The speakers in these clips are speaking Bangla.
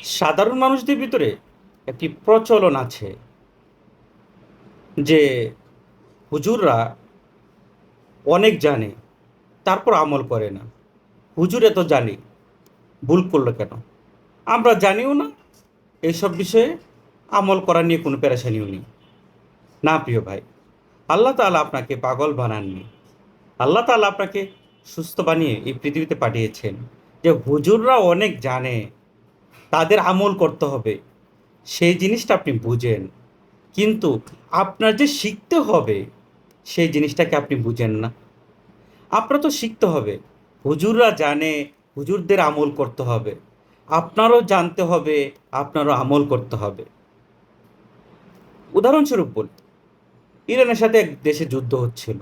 সাধারণ মানুষদের ভিতরে একটি প্রচলন আছে যে হুজুররা অনেক জানে, তারপর আমল করে না। হুজুর এত জানে, ভুল করল কেন? আমরা জানিও না, এইসব বিষয়ে আমল করা নিয়ে কোনো পেরেশানিও নেই। না, প্রিয় ভাই, আল্লাহ তাআলা আপনাকে পাগল বানাননি। আল্লাহ তাআলা আপনাকে সুস্থ বানিয়ে এই পৃথিবীতে পাঠিয়েছেন যে হুজুররা অনেক জানে তাদের আমল করতে হবে। সেই জিনিসটা আপনি বুঝেন। কিন্তু আপনার যে শিখতে হবে, সেই জিনিসটাকে আপনি বুঝেন না। আপনার তো শিখতে হবে। হুজুররা জানে, হুজুরদের আমল করতে হবে। আপনারও জানতে হবে, আপনারও আমল করতে হবে। উদাহরণস্বরূপ বলি, ইরানের সাথে এক দেশে যুদ্ধ হচ্ছিল।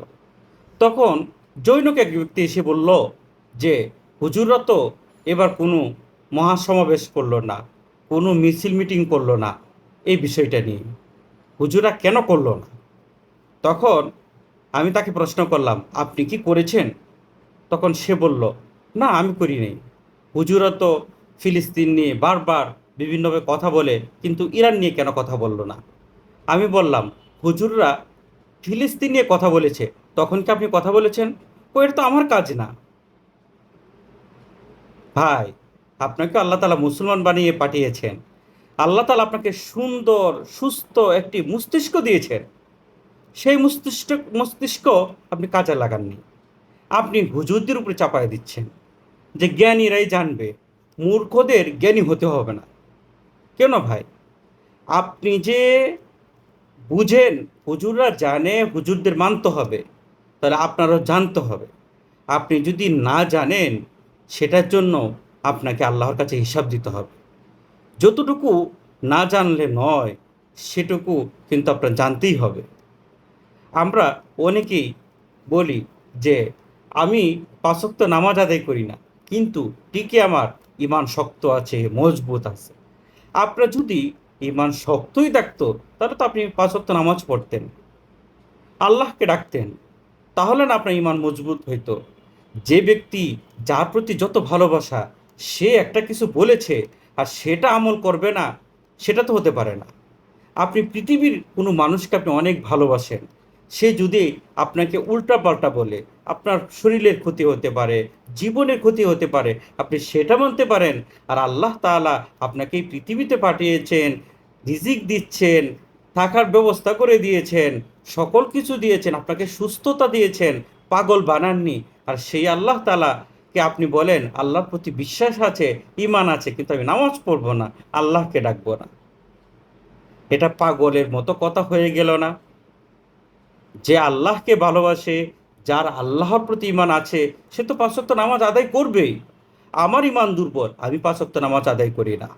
তখন জৈনক এক ব্যক্তি এসে বলল যে, হুজুররা তো এবার কোনো মহাসমাবেশ করল না, কোনো মিছিল মিটিং করল না, এই বিষয়টা নিয়ে। হুজুরা কেন করল না? তখন আমি তাকে প্রশ্ন করলাম, আপনি কি করেছেন? তখন সে বলল, না, আমি করি নাই। হুজুরা তো ফিলিস্তিন নিয়ে বারবার বিভিন্নভাবে কথা বলে, কিন্তু ইরান নিয়ে কেন কথা বলল না? আমি বললাম, হুজুররা ফিলিস্তিন নিয়ে কথা বলেছে, তখন কি আপনি কথা বলেছেন? ও তো আমার কাজ না। ভাই আপনাকে আল্লাহ তালা মুসলমান বানিয়ে পাঠিয়েছেন। আল্লাহ তালা আপনাকে সুন্দর, সুস্থ একটি মস্তিষ্ক দিয়েছেন। সেই মস্তিষ্ক মস্তিষ্ক আপনি কাজে লাগাননি। আপনি হুজুরদের উপরে চাপায় দিচ্ছেন যে জ্ঞানীরাই জানবে। মূর্খদের জ্ঞানী হতে হবে না। কেন ভাই? আপনি যে বুঝেন, হুজুররা জানে, হুজুরদের মানতে হবে। তাহলে আপনারও জানতে হবে। আপনি যদি না জানেন, সেটার জন্য আপনাকে আল্লাহর কাছে হিসাব দিতে হবে। যতটুকু না জানলে নয়, সেটুকু কিন্তু আপনার জানতেই হবে। আমরা অনেকেই বলি যে, আমি পাঁচক্ত নামাজ আদায় করি না, কিন্তু টিকে আমার ইমান শক্ত আছে, মজবুত আছে। আপনার যদি ইমান শক্তই থাকতো, তাহলে তো আপনি পাঁচক্ত নামাজ পড়তেন। আল্লাহকে ডাকতেন, তাহলে না আপনার ইমান মজবুত হইতো। যে ব্যক্তি যার প্রতি যত ভালোবাসা সে একটা কিছু বলেছে আর সেটা আমল করবে না, সেটা তো হতে পারে না। আপনি পৃথিবীর কোনো মানুষকে আপনি অনেক ভালোবাসেন। সে যদি আপনাকে উল্টাপাল্টা বলে, আপনার শরীরের ক্ষতি হতে পারে, জীবনের ক্ষতি হতে পারে, আপনি সেটা মানতে পারেন আর আল্লাহ তাআলা আপনাকে এই পৃথিবীতে পাঠিয়েছেন, রিজিক দিচ্ছেন, থাকার ব্যবস্থা করে দিয়েছেন, সকল কিছু দিয়েছেন, আপনাকে সুস্থতা দিয়েছেন, পাগল বানাননি। আর সেই আল্লাহ তাআলাকে আপনি বলেন, আল্লাহর প্রতি বিশ্বাস আছে ইমান আছে, কিন্তু আমি নামাজ পড়ব না, আল্লাহকে ডাকবো না। এটা পাগলের মতো কথা হয়ে গেল না। যে আল্লাহকে ভালোবাসে, যার আল্লাহর প্রতি ইমান আছে, সে তো পাঁচক্ত নামাজ আদায় করবেই। আমার ইমান দুর্বল, আমি পাঁচক্ত নামাজ আদায় করি না।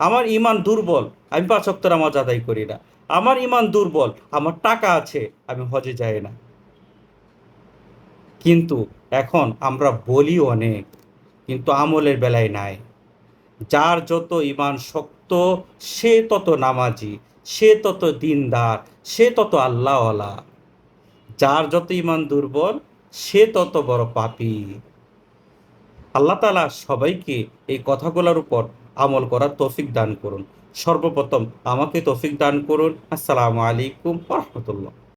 আমার ইমান দুর্বল, আমি পাঁচক্ত নামাজ আদায় করি না। আমার ইমান দুর্বল, আমার টাকা আছে, আমি হজে যাই না। কিন্তু এখন আমরা বলি অনেক, কিন্তু আমলের বেলায় নাই। যার যত ইমান শক্ত, সে তত নামাজি, সে তত দিনদার, সে তত আল্লাহওয়ালা। যার যত ইমান দুর্বল, সে তত বড় পাপী। আল্লাহ তালা সবাইকে এই কথাগুলোর উপর আমল করার তৌফিক দান করুন। সর্বপ্রথম আমাকে তৌফিক দান করুন। আসসালামু আলাইকুম রহমতুল্লাহ।